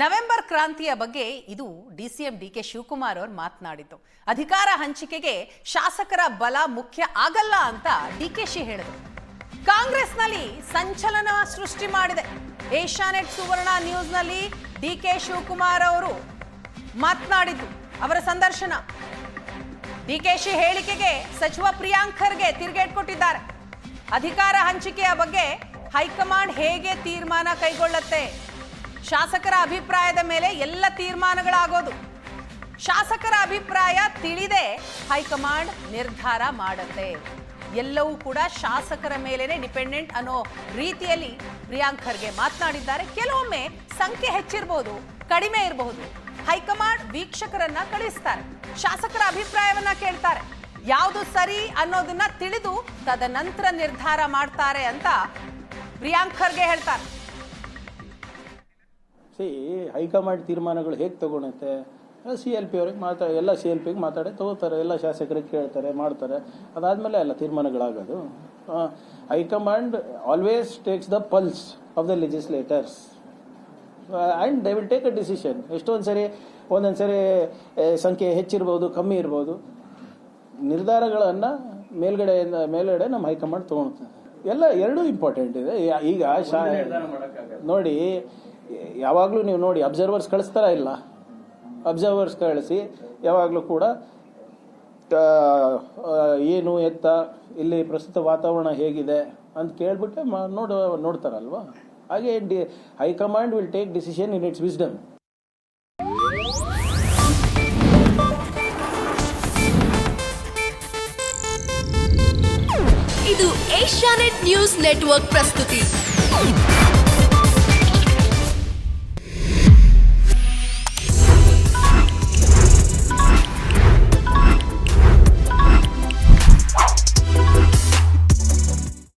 November ಕ್ರಾಂತಿಯ ಬಗ್ಗೆ ಇದು D C M D K Shivakumar ಅವರು ಮಾತನಾಡಿದ್ದು. ಅಧಿಕಾರ ಹಂಚಿಕೆಗೆ ಶಾಸಕರ ಬಲ ಮುಖ್ಯ ಆಗಲ್ಲ ಅಂತ ಡಿ ಕೆ ಶಿ ಹೇಳಿದರು. ಕಾಂಗ್ರೆಸ್ನಲ್ಲಿ ಸಂಚಲನ ಸೃಷ್ಟಿ ಮಾಡಿದೆ. ಏಷ್ಯಾನೆಟ್ ಸುವರ್ಣ ನ್ಯೂಸ್ನಲ್ಲಿ ಡಿ ಕೆ ಶಿವಕುಮಾರ್ ಅವರು ಮಾತನಾಡಿದ್ದು ಅವರ ಸಂದರ್ಶನ. ಡಿ ಕೆ ಶಿ ಹೇಳಿಕೆಗೆ ಸಚಿವ ಪ್ರಿಯಾಂಕ್ ಖರ್ಗೆ ತಿರುಗೇಟ್ ಕೊಟ್ಟಿದ್ದಾರೆ. ಅಧಿಕಾರ ಹಂಚಿಕೆಯ ಬಗ್ಗೆ ಹೈಕಮಾಂಡ್ ಹೇಗೆ ತೀರ್ಮಾನ ಕೈಗೊಳ್ಳುತ್ತೆ? ಶಾಸಕರ ಅಭಿಪ್ರಾಯದ ಮೇಲೆ ಎಲ್ಲ ತೀರ್ಮಾನಗಳಾಗೋದು. ಶಾಸಕರ ಅಭಿಪ್ರಾಯ ತಿಳಿದೆ ಹೈಕಮಾಂಡ್ ನಿರ್ಧಾರ ಮಾಡುತ್ತೆ. ಎಲ್ಲವೂ ಕೂಡ ಶಾಸಕರ ಮೇಲೇನೆ ಡಿಪೆಂಡೆಂಟ್ ಅನ್ನೋ ರೀತಿಯಲ್ಲಿ ಪ್ರಿಯಾಂಕ್ ಖರ್ಗೆ ಮಾತನಾಡಿದ್ದಾರೆ. ಕೆಲವೊಮ್ಮೆ ಸಂಖ್ಯೆ ಹೆಚ್ಚಿರಬಹುದು ಕಡಿಮೆ ಇರಬಹುದು ಹೈಕಮಾಂಡ್ ವೀಕ್ಷಕರನ್ನ ಕಳಿಸ್ತಾರೆ, ಶಾಸಕರ ಅಭಿಪ್ರಾಯವನ್ನ ಕೇಳ್ತಾರೆ. ಯಾವುದು ಸರಿ ಅನ್ನೋದನ್ನ ತಿಳಿದು ತದನಂತರ ನಿರ್ಧಾರ ಮಾಡ್ತಾರೆ ಅಂತ ಪ್ರಿಯಾಂಕ್ ಖರ್ಗೆ ಹೇಳ್ತಾರೆ. ಸಿ ಹೈಕಮಾಂಡ್ ತೀರ್ಮಾನಗಳು ಹೇಗೆ ತಗೊಳುತ್ತೆ? ಸಿ ಎಲ್ ಪಿ ಅವ್ರಿಗೆ ಮಾತಾಡ ಎಲ್ಲ ಸಿ ಎಲ್ ಪಿಗೆ ಮಾತಾಡಿ ತಗೋತಾರೆ ಎಲ್ಲ ಶಾಸಕರಿಗೆ ಕೇಳ್ತಾರೆ ಮಾಡ್ತಾರೆ. ಅದಾದಮೇಲೆ ಎಲ್ಲ ತೀರ್ಮಾನಗಳಾಗೋದು. High command always takes the pulse of the legislators and they will take a decision ಎಷ್ಟೊಂದು ಸರಿ ಒಂದೊಂದು ಸರಿ ಸಂಖ್ಯೆ ಹೆಚ್ಚಿರ್ಬೋದು ಕಮ್ಮಿ ಇರ್ಬೋದು. ನಿರ್ಧಾರಗಳನ್ನು ಮೇಲ್ಗಡೆಯಿಂದ ಮೇಲ್ಗಡೆ ನಮ್ಮ ಹೈಕಮಾಂಡ್ ತೊಗೊಳುತ್ತೆ ಎಲ್ಲ ಎರಡೂ ಇಂಪಾರ್ಟೆಂಟ್ ಇದೆ. ಈಗ ಶಾ ನೋಡಿ ಯಾವಾಗಲೂ ನೀವು ನೋಡಿ ಅಬ್ಸರ್ವರ್ಸ್ ಕಳಿಸ್ತಾರ ಇಲ್ಲ? ಅಬ್ಸರ್ವರ್ಸ್ ಕಳಿಸಿ, ಯಾವಾಗಲೂ ಕೂಡ ಏನು ಎತ್ತ, ಇಲ್ಲಿ ಪ್ರಸ್ತುತ ವಾತಾವರಣ ಹೇಗಿದೆ ಅಂತ ಕೇಳಿಬಿಟ್ಟೆ ಮಾ, ನೋಡ, ನೋಡ್ತಾರಲ್ವಾ? ಹಾಗೆ D, high command will take decision in its wisdom ಇದು ಏಷ್ಯಾನೆಟ್ ನ್ಯೂಸ್ ನೆಟ್ವರ್ಕ್ ಪ್ರಸ್ತುತಿ.